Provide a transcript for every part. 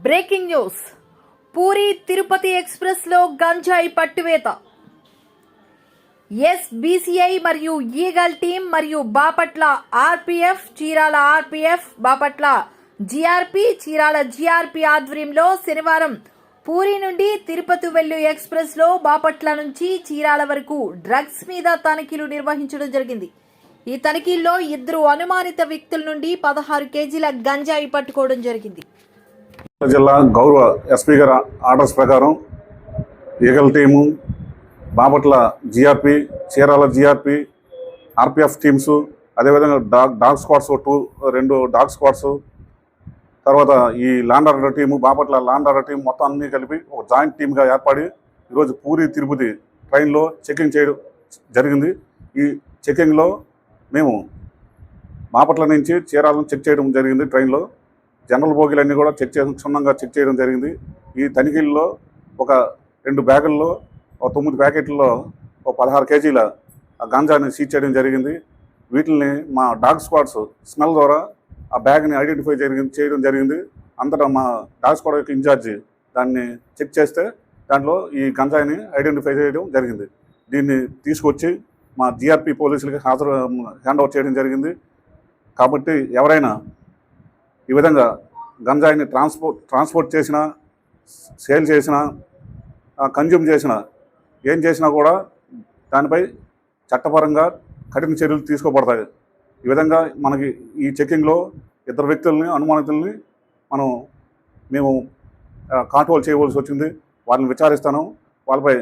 Breaking news. Puri Tirupati ఎక్స్ప్రెస్లో గంజాయి పట్టువేత. ఎస్ బీసీఐ మరియు ఈగల్ టీం మరియు Bapatla RPF Chirala RPF Bapatla GRP Chirala GRP ఆధ్వర్యంలో శనివారం పూరి నుండి తిరుపతి వెళ్ళు ఎక్స్ప్రెస్లో బాపట్ల నుంచి చీరాల వరకు డ్రగ్స్ మీద తనిఖీలు నిర్వహించడం జరిగింది. ఈ తనిఖీల్లో ఇద్దరు అనుమానిత వ్యక్తుల నుండి పదహారు కేజీల గంజాయి పట్టుకోవడం జరిగింది. జిల్లా గౌరవ ఎస్పీ గారి ఆర్డర్స్ ప్రకారం eagle team Bapatla GRP Chirala GRP RPF teams అదేవిధంగా డాగ్ డాగ్ స్క్వాడ్స్ టూ రెండు డాగ్ స్క్వాడ్స్ తర్వాత ఈ land order team Bapatla land order team మొత్తం అన్నీ కలిపి ఒక జాయింట్ టీమ్గా ఏర్పడి ఈరోజు పూరి తిరుపతి ట్రైన్లో చెకింగ్ చేయడం జరిగింది. ఈ చెకింగ్లో మేము బాపట్ల నుంచి చీరాలను చెక్ చేయడం జరిగింది ట్రైన్లో. జనరల్ బోగీలన్నీ కూడా చెక్ చేయడం క్షుణ్ణంగా చెక్ చేయడం జరిగింది. ఈ తనిఖీల్లో ఒక రెండు బ్యాగుల్లో ఒక తొమ్మిది ప్యాకెట్లలో ఒక పదహారు కేజీల ఆ గాంజాని సీజ్ చేయడం జరిగింది. వీటిని మా డాగ్ స్క్వాడ్స్ స్మెల్ ద్వారా ఆ బ్యాగ్ని ఐడెంటిఫై జరిగింది చేయడం జరిగింది. అంతటా మా డాగ్ స్క్వాడ్ యొక్క ఇన్ఛార్జి దాన్ని చెక్ చేస్తే దాంట్లో ఈ గంజాయిని ఐడెంటిఫై చేయడం జరిగింది. దీన్ని తీసుకొచ్చి మా జిఆర్పి పోలీసులకి హాజరు హ్యాండ్ ఓవర్ చేయడం జరిగింది. కాబట్టి ఎవరైనా ఈ విధంగా గంజాయిని ట్రాన్స్పోర్ట్ ట్రాన్స్పోర్ట్ చేసిన సేల్ చేసిన కన్జ్యూమ్ చేసిన ఏం చేసినా కూడా దానిపై చట్టపరంగా కఠిన చర్యలు తీసుకోబడతాయి. ఈ విధంగా మనకి ఈ చెక్కింగ్లో ఇద్దరు వ్యక్తుల్ని అనుమానితుల్ని మనం మేము కాంట్రోల్ చేయవలసి వచ్చింది. వాళ్ళని విచారిస్తాను. వాళ్ళపై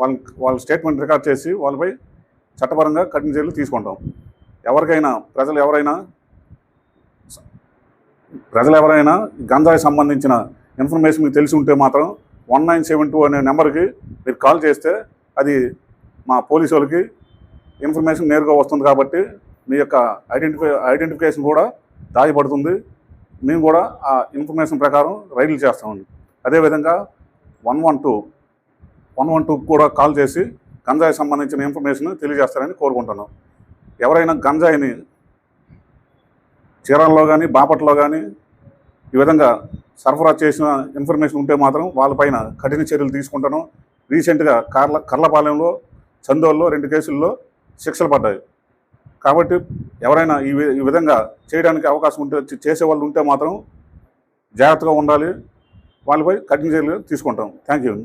వాళ్ళ వాళ్ళ స్టేట్మెంట్ రికార్డ్ చేసి వాళ్ళపై చట్టపరంగా కఠిన చర్యలు తీసుకుంటాం. ఎవరికైనా ప్రజలు ఎవరైనా ప్రజలు ఎవరైనా గంజాయి సంబంధించిన ఇన్ఫర్మేషన్ మీకు తెలిసి ఉంటే మాత్రం వన్ నైన్ సెవెన్ టూ అనే నెంబర్కి మీరు కాల్ చేస్తే అది మా పోలీసు వాళ్ళకి ఇన్ఫర్మేషన్ నేరుగా వస్తుంది కాబట్టి మీ యొక్క ఐడెంటిఫై ఐడెంటిఫికేషన్ కూడా దాయపడుతుంది మేము కూడా ఆ ఇన్ఫర్మేషన్ ప్రకారం రైడ్లు చేస్తామండి. అదేవిధంగా one one two one one two కూడా కాల్ చేసి గంజాయి సంబంధించిన ఇన్ఫర్మేషన్ తెలియజేస్తారని కోరుకుంటున్నాం. ఎవరైనా గంజాయిని చీరాల్లో కానీ బాపట్లో కానీ ఈ విధంగా సరఫరా చేసిన ఇన్ఫర్మేషన్ ఉంటే మాత్రం వాళ్ళపైన కఠిన చర్యలు తీసుకుంటాను. రీసెంట్గా కర్ల కర్లపాలెంలో చందోల్లో రెండు కేసుల్లో శిక్షలు పడ్డాయి. కాబట్టి ఎవరైనా ఈ వి- ఈ విధంగా చేయడానికి అవకాశం ఉంటే చేసే వాళ్ళు ఉంటే మాత్రం జాగ్రత్తగా ఉండాలి. వాళ్ళపై కఠిన చర్యలు తీసుకుంటాం. Thank you